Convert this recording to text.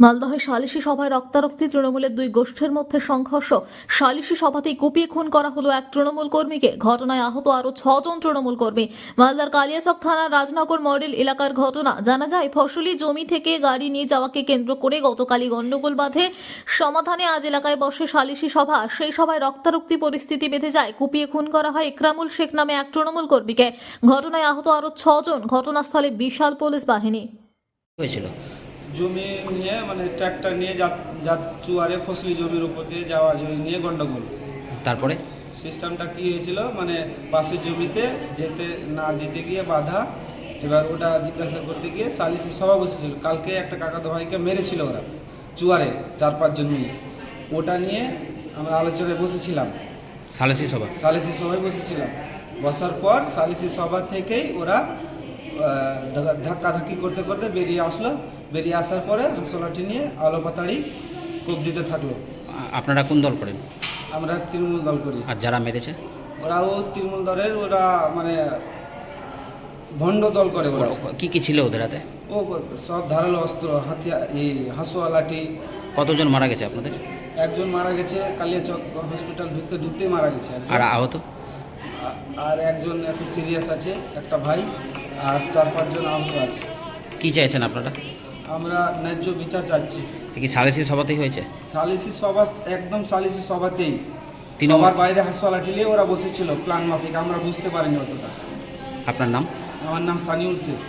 মালদহে সালিশি সভায় রক্তারক্তি তৃণমূলের দুই গোষ্ঠীর মধ্যে সংঘর্ষ। সালিশি সভাতেই কুপিয়ে খুন করা হলো এক তৃণমূল কর্মীকে। ঘটনায় আহত আরও ছজন তৃণমূল কর্মী। মালদার কালিয়াচক থানার রাজনগর মডেল এলাকার ঘটনা। জানা যায়, ফসলি জমি থেকে গাড়ি নিয়ে যাওয়াকে কেন্দ্র করে গতকালই গণ্ডগোল বাঁধে। সমাধানে আজ এলাকায় বসে সালিশি সভা। সেই সভায় রক্তারক্তি পরিস্থিতি বেঁধে যায়। কুপিয়ে খুন করা হয় ইকরামুল শেখ নামে এক তৃণমূল কর্মীকে। ঘটনায় আহত আরও ছজন। ঘটনাস্থলে বিশাল পুলিশ বাহিনী। হয়েছিল। জমি নিয়ে মানে ট্র্যাক্টর নিয়ে চুয়ারে ফসলি জমির উপর দিয়ে যাওয়া জমি নিয়ে গন্ডগোল। তারপরে? সিস্টেমটা কি হয়েছিল? মানে পাশের জমিতে যেতে না দিতে গিয়ে বাধা এবার ওটা জিজ্ঞাসা করতে গিয়ে সালিসি সভা বসেছিল। কালকে একটা কাকাতো ভাইকে মেরেছিল ওরা চুয়ারে চার পাঁচজন মিলে। ওটা নিয়ে আমরা আলোচনায় বসেছিলাম। সালিসি সভা? সালিসি সভায় বসেছিলাম। বসার পর সালিসি সভা থেকেই ওরা ধাক্কা ধাক্কি করতে করতে বেরিয়ে আসলো। বেরিয়ে আসার পরে হাসলাটি নিয়ে আলো পাতাড়ি কোপ দিতে থাকল। আপনারা কোন দল করেন? আমরা তৃণমূল দল করি। আর যারা মেরেছে? ওরাও তৃণমূল দলের ওরা মানে ভণ্ড দল করে ওরা। কি কি ছিল ওদের হাতে? ও সব ধারালো অস্ত্র হাতিয়ার এই হাসুয়া লাঠি। কতজন মারা গেছে আপনাদের? একজন মারা গেছে কালিয়াচক হসপিটাল ঢুকতে ঢুকতেই মারা গেছে। আর আহত? আর একজন এখন সিরিয়াস আছে একটা ভাই। আর চার পাঁচজন আহত আছে। কি চাইছেন আপনারা? আমরা ন্যায্য বিচার চাচ্ছি। কি সালিসি সভাতেই হয়েছে? সালিসি সভা একদম সালিসি সভাতেই। তিন সবার বাইরে হাসপাতাল ঢিলে ওরা বসেছিল প্ল্যান মাফিক আমরা বুঝতে পারিনি অতটা। আপনার নাম? আমার নাম সানিউল শেখ।